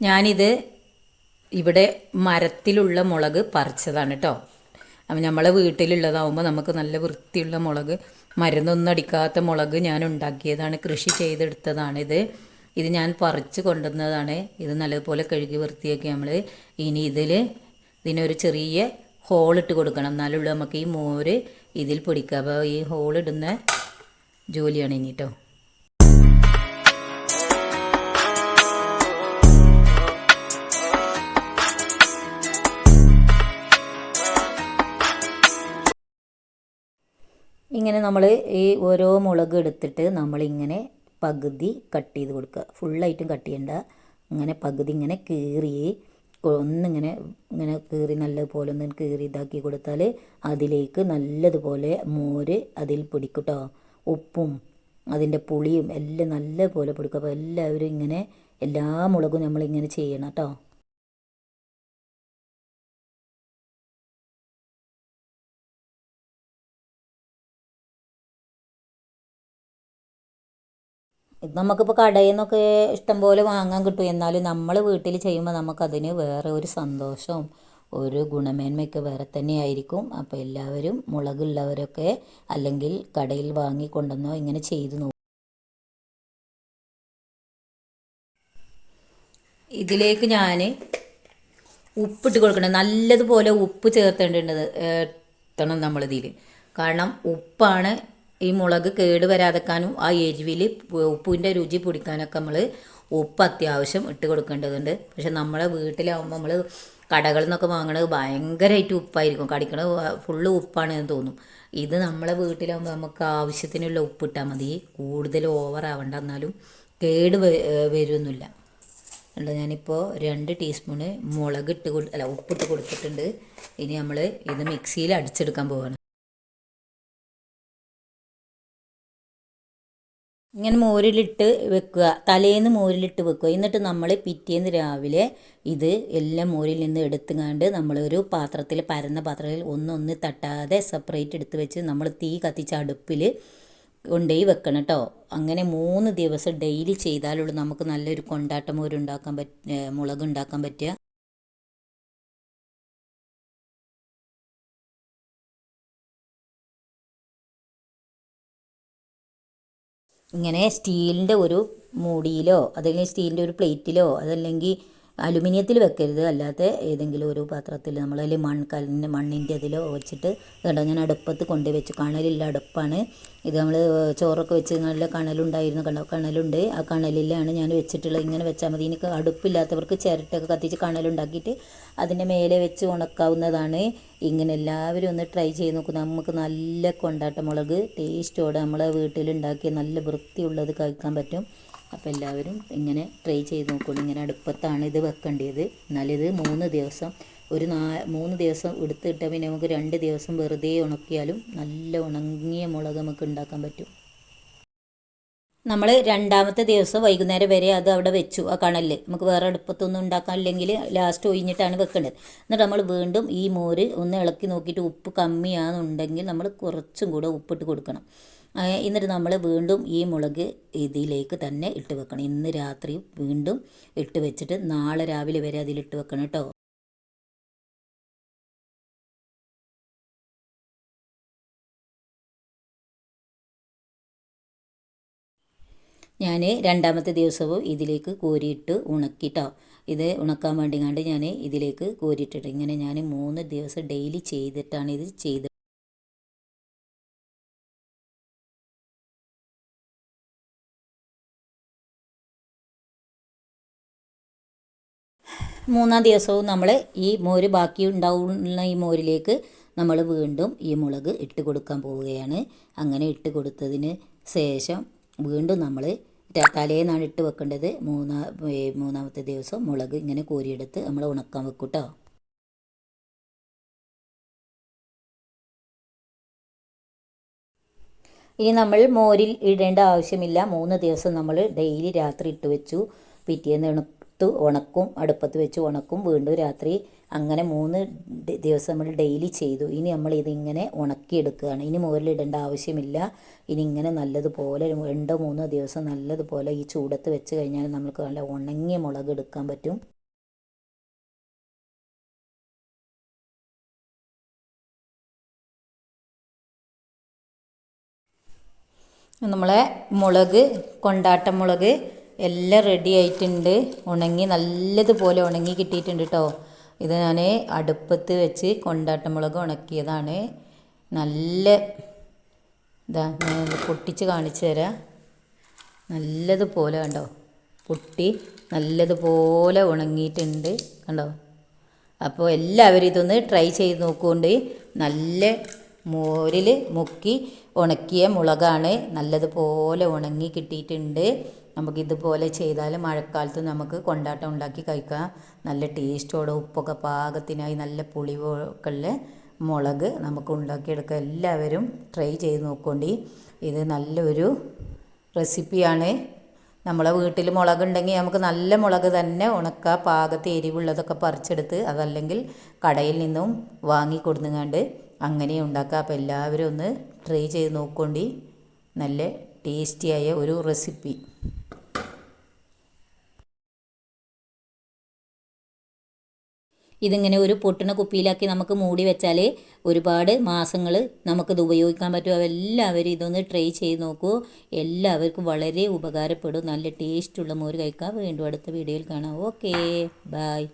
ഞാനിത് ഇവിടെ മരത്തിലുള്ള മുളക് പറിച്ചതാണ് കേട്ടോ അപ്പം നമ്മളെ വീട്ടിലുള്ളതാവുമ്പോൾ നമുക്ക് നല്ല വൃത്തിയുള്ള മുളക് മരുന്നൊന്നും അടിക്കാത്ത മുളക് ഞാൻ ഉണ്ടാക്കിയതാണ് കൃഷി ചെയ്തെടുത്തതാണിത്. ഇത് ഞാൻ പറിച്ച് കൊണ്ടുവന്നതാണ്. ഇത് നല്ലതുപോലെ കഴുകി വൃത്തിയാക്കി നമ്മൾ ഇനി ഇതിൽ ഇതിനൊരു ചെറിയ ഹോളിട്ട് കൊടുക്കണം. എന്നാലുള്ള നമുക്ക് ഈ മോര് ഇതിൽ പിടിക്കുക അപ്പോൾ ഈ ഹോളിടുന്ന ജോലിയാണ് ഇനി കേട്ടോ ഇങ്ങനെ നമ്മൾ ഈ ഓരോ മുളക് എടുത്തിട്ട് നമ്മളിങ്ങനെ പകുതി കട്ട് ചെയ്ത് കൊടുക്കുക. ഫുള്ളായിട്ടും കട്ട് ചെയ്യണ്ട. ഇങ്ങനെ പകുതി ഇങ്ങനെ കീറി ഒന്നിങ്ങനെ ഇങ്ങനെ കീറി നല്ലതുപോലെ ഒന്ന് കീറി ഇതാക്കി കൊടുത്താൽ അതിലേക്ക് നല്ലതുപോലെ മോര് അതിൽ പിടിക്കട്ടോ. ഉപ്പും അതിന്റെ പുളിയും എല്ലാം നല്ലപോലെ പിടിക്കും. അപ്പോൾ എല്ലാവരും ഇങ്ങനെ എല്ലാ മുളകും നമ്മളിങ്ങനെ ചെയ്യണം കേട്ടോ. ഇത് നമുക്കിപ്പോൾ കടയിൽ നിന്നൊക്കെ ഇഷ്ടംപോലെ വാങ്ങാൻ കിട്ടും. എന്നാലും നമ്മൾ വീട്ടിൽ ചെയ്യുമ്പോൾ നമുക്കതിന് വേറെ ഒരു സന്തോഷവും ഒരു ഗുണമേന്മയൊക്കെ വേറെ തന്നെയായിരിക്കും. അപ്പോൾ എല്ലാവരും മുളകുള്ളവരൊക്കെ അല്ലെങ്കിൽ കടയിൽ വാങ്ങിക്കൊണ്ടെന്നോ ഇങ്ങനെ ചെയ്ത് നോക്കും. ഇതിലേക്ക് ഞാൻ ഉപ്പിട്ട് കൊടുക്കണം. നല്ലതുപോലെ ഉപ്പ് ചേർത്തേണ്ടത് എത്തണം നമ്മളിതിൽ കാരണം ഉപ്പാണ് ഈ മുളക് കേട് വരാതെക്കാനും ആ എരിവിൽ ഉപ്പിന്റെ രുചി പിടിക്കാനൊക്കെ നമ്മൾ ഉപ്പ് അത്യാവശ്യം ഇട്ട് കൊടുക്കേണ്ടതുണ്ട്. പക്ഷെ നമ്മളെ വീട്ടിലാവുമ്പോൾ നമ്മൾ കടകളിൽ നിന്നൊക്കെ വാങ്ങണത് ഭയങ്കരമായിട്ട് ഉപ്പായിരിക്കും. കടിക്കണത് ഫുള്ള് ഉപ്പാണ് എന്ന് തോന്നും. ഇത് നമ്മളെ വീട്ടിലാവുമ്പോൾ നമുക്ക് ആവശ്യത്തിനുള്ള ഉപ്പിട്ടാൽ മതി. കൂടുതൽ ഓവർ ആവണ്ട എന്നാലും കേട് വരുമൊന്നുമില്ല ഉണ്ട് ഞാനിപ്പോൾ രണ്ട് ടീസ്പൂണ് മുളക് ഇട്ട് കൊടു അല്ല ഉപ്പിട്ട് കൊടുത്തിട്ടുണ്ട്. ഇനി നമ്മൾ ഇത് മിക്സിയിൽ അടിച്ചെടുക്കാൻ പോവാണ്. ഇങ്ങനെ മോരിലിട്ട് വെക്കുക. തലേന്ന് മോരിലിട്ട് വെക്കുക. എന്നിട്ട് നമ്മൾ പിറ്റേന്ന് രാവിലെ ഇത് എല്ലാം മോരിൽ നിന്ന് എടുത്തുകൊണ്ട് നമ്മളൊരു പാത്രത്തിൽ പരന്ന പാത്രത്തിൽ ഒന്നൊന്ന് തട്ടാതെ സെപ്പറേറ്റ് എടുത്ത് വെച്ച് നമ്മൾ തീ കത്തിച്ച അടുപ്പിൽ കൊണ്ടുപോയി വെക്കണം കേട്ടോ അങ്ങനെ മൂന്ന് ദിവസം ഡെയിലി ചെയ്താലുള്ളൂ നമുക്ക് നല്ലൊരു കൊണ്ടാട്ട മോരുണ്ടാക്കാൻ പറ്റ മുളക് ഉണ്ടാക്കാൻ പറ്റുക. ഇങ്ങനെ സ്റ്റീലിന്റെ ഒരു മൂടിയിലോ അതല്ലെങ്കിൽ സ്റ്റീലിന്റെ ഒരു പ്ലേറ്റിലോ അതല്ലെങ്കിൽ അലുമിനിയത്തിൽ വെക്കരുത്. അല്ലാതെ ഏതെങ്കിലും ഒരു പാത്രത്തിൽ നമ്മളതിൽ മൺകല്ലിന്റെ മണ്ണിന്റെ അതിൽ വെച്ചിട്ട് കണ്ടോ? ഞാൻ അടുപ്പത്ത് കൊണ്ടു വെച്ചു കണലില്ല അടുപ്പാണ്. ഇത് നമ്മൾ ചോറൊക്കെ വെച്ച് നല്ല കണലുണ്ടായിരുന്നു കണ്ടോ? കണലുണ്ട്. ആ കണലിലാണ് ഞാൻ വെച്ചിട്ടുള്ളത്. ഇങ്ങനെ വെച്ചാൽ മതി. എനിക്ക് അടുപ്പില്ലാത്തവർക്ക് ചിരട്ടൊക്കെ കത്തിച്ച് കണലുണ്ടാക്കിയിട്ട് അതിന്റെ മേലെ വെച്ച് ഉണക്കാവുന്നതാണ്. ഇങ്ങനെ എല്ലാവരും ഒന്ന് ട്രൈ ചെയ്ത് നോക്കും. നമുക്ക് നല്ല കൊണ്ടാട്ട മുളക്. ടേസ്റ്റോടെ നമ്മളെ വീട്ടിലുണ്ടാക്കിയ നല്ല വൃത്തിയുള്ളത് കഴിക്കാൻ പറ്റും. അപ്പോൾ എല്ലാവരും ഇങ്ങനെ ട്രൈ ചെയ്ത് നോക്കുള്ളൂ. ഇങ്ങനെ അടുപ്പത്താണ് ഇത് വെക്കേണ്ടത്. എന്നാലിത് മൂന്ന് ദിവസം ഒരു നാ മൂന്ന് ദിവസം എടുത്തിട്ടാൽ പിന്നെ നമുക്ക് രണ്ട് ദിവസം വെറുതെ ഉണക്കിയാലും നല്ല ഉണങ്ങിയ മുളക് നമുക്ക് ഉണ്ടാക്കാൻ പറ്റും. നമ്മൾ രണ്ടാമത്തെ ദിവസം വൈകുന്നേരം വരെ അത് അവിടെ വെച്ചു ആ കണലിൽ നമുക്ക് വേറെ അടുപ്പത്തൊന്നും ഉണ്ടാക്കാനില്ലെങ്കിൽ ലാസ്റ്റ് ഒഴിഞ്ഞിട്ടാണ് വെക്കേണ്ടത്. എന്നിട്ട് നമ്മൾ വീണ്ടും ഈ മോര് ഒന്ന് ഇളക്കി നോക്കിയിട്ട് ഉപ്പ് കമ്മിയാണെന്നുണ്ടെങ്കിൽ നമ്മൾ കുറച്ചും കൂടെ ഉപ്പിട്ട് കൊടുക്കണം. എന്നിട്ട് നമ്മൾ വീണ്ടും ഈ മുളക് ഇതിലേക്ക് തന്നെ ഇട്ട് വെക്കണം. ഇന്ന് രാത്രി വീണ്ടും ഇട്ട് വെച്ചിട്ട് നാളെ രാവിലെ വരെ അതിലിട്ട് വെക്കണം കേട്ടോ. ഞാൻ രണ്ടാമത്തെ ദിവസവും ഇതിലേക്ക് കോരിയിട്ട് ഉണക്കിട്ടോ. ഇത് ഉണക്കാൻ വേണ്ടി കണ്ട് ഞാൻ ഇതിലേക്ക് കോരിയിട്ടിട്ട് ഇങ്ങനെ ഞാൻ മൂന്ന് ദിവസം ഡെയിലി ചെയ്തിട്ടാണ് ഇത് ചെയ്ത് മൂന്നാം ദിവസവും നമ്മൾ ഈ മോര് ബാക്കി ഉണ്ടാവുന്ന ഈ മോരിലേക്ക് നമ്മൾ വീണ്ടും ഈ മുളക് ഇട്ട് കൊടുക്കാൻ പോവുകയാണ്. അങ്ങനെ ഇട്ട് കൊടുത്തതിന് ശേഷം വീണ്ടും നമ്മൾ തലേന്നാണ് ഇട്ട് വെക്കേണ്ടത്. മൂന്നാ മൂന്നാമത്തെ ദിവസം മുളക് ഇങ്ങനെ കോരിയെടുത്ത് നമ്മൾ ഉണക്കാൻ വെക്കും കേട്ടോ ഇനി നമ്മൾ മോരിൽ ഇടേണ്ട ആവശ്യമില്ല. മൂന്ന് ദിവസം നമ്മൾ ഡെയിലി രാത്രി ഇട്ട് വെച്ചു. പിറ്റേന്ന് വറുത്ത് ഉണക്കും അടുപ്പത്ത് വെച്ച് ഉണക്കും വീണ്ടും രാത്രി അങ്ങനെ മൂന്ന് ദിവസം നമ്മൾ ഡെയിലി ചെയ്തു. ഇനി നമ്മൾ ഇതിങ്ങനെ ഉണക്കിയെടുക്കുകയാണ്. ഇനി മുകളിലിടേണ്ട ആവശ്യമില്ല. ഇനി ഇങ്ങനെ നല്ലതുപോലെ രണ്ടോ മൂന്നോ ദിവസം നല്ലതുപോലെ ഈ ചൂടത്ത് വെച്ച് കഴിഞ്ഞാൽ നമുക്ക് നല്ല ഉണങ്ങിയ മുളക് എടുക്കാൻ പറ്റും. നമ്മളെ മുളക് കൊണ്ടാട്ട മുളക് എല്ലാം റെഡി ആയിട്ടുണ്ട്. ഉണങ്ങി നല്ലതുപോലെ ഉണങ്ങി കിട്ടിയിട്ടുണ്ട് കേട്ടോ ഇത് ഞാൻ അടുപ്പത്ത് വെച്ച് കൊണ്ടാട്ട മുളക് ഉണക്കിയതാണ്. നല്ല ഇതാ ഞാൻ പൊട്ടിച്ച് കാണിച്ചു തരാം. നല്ലതുപോലെ കണ്ടോ? പൊട്ടി നല്ലതുപോലെ ഉണങ്ങിയിട്ടുണ്ട് കണ്ടോ? അപ്പോൾ എല്ലാവരും ഇതൊന്ന് ട്രൈ ചെയ്ത് നോക്കുകൊണ്ട് നല്ല മോരിൽ മുക്കി ഉണക്കിയ മുളകാണ്. നല്ലതുപോലെ ഉണങ്ങി കിട്ടിയിട്ടുണ്ട്. നമുക്കിതുപോലെ ചെയ്താൽ മഴക്കാലത്ത് നമുക്ക് കൊണ്ടാട്ടം ഉണ്ടാക്കി കഴിക്കാം. നല്ല ടേസ്റ്റോടെ ഉപ്പൊക്കെ പാകത്തിനായി നല്ല പുളിവൊക്കെയുള്ള മുളക് നമുക്ക് ഉണ്ടാക്കിയെടുക്കാം. എല്ലാവരും ട്രൈ ചെയ്ത് നോക്കൊണ്ടി. ഇത് നല്ലൊരു റെസിപ്പിയാണ്. നമ്മളെ വീട്ടിൽ മുളക് ഉണ്ടെങ്കിൽ നമുക്ക് നല്ല മുളക് തന്നെ ഉണക്ക. പാകത്ത് എരിവുള്ളതൊക്കെ പറിച്ചെടുത്ത് അതല്ലെങ്കിൽ കടയിൽ നിന്നും വാങ്ങി കൊടുങ്ങാണ്ട് അങ്ങനെ ഉണ്ടാക്കുക അപ്പോൾ എല്ലാവരും ഒന്ന് ട്രൈ ചെയ്ത് നോക്കൊണ്ടി. നല്ല ടേസ്റ്റിയായ ഒരു റെസിപ്പി. ഇതിങ്ങനെ ഒരു പൊട്ടണ കുപ്പിയിലാക്കി നമുക്ക് മൂടി വെച്ചാൽ ഒരുപാട് മാസങ്ങൾ നമുക്കിത് ഉപയോഗിക്കാൻ പറ്റും. എല്ലാവരും ഇതൊന്ന് ട്രൈ ചെയ്ത് നോക്കൂ. എല്ലാവർക്കും വളരെ ഉപകാരപ്പെടും. നല്ല ടേസ്റ്റുള്ള മോര് കഴിക്കാം വീണ്ടും അടുത്ത വീഡിയോയിൽ കാണാം. ഓക്കേ. ബായ്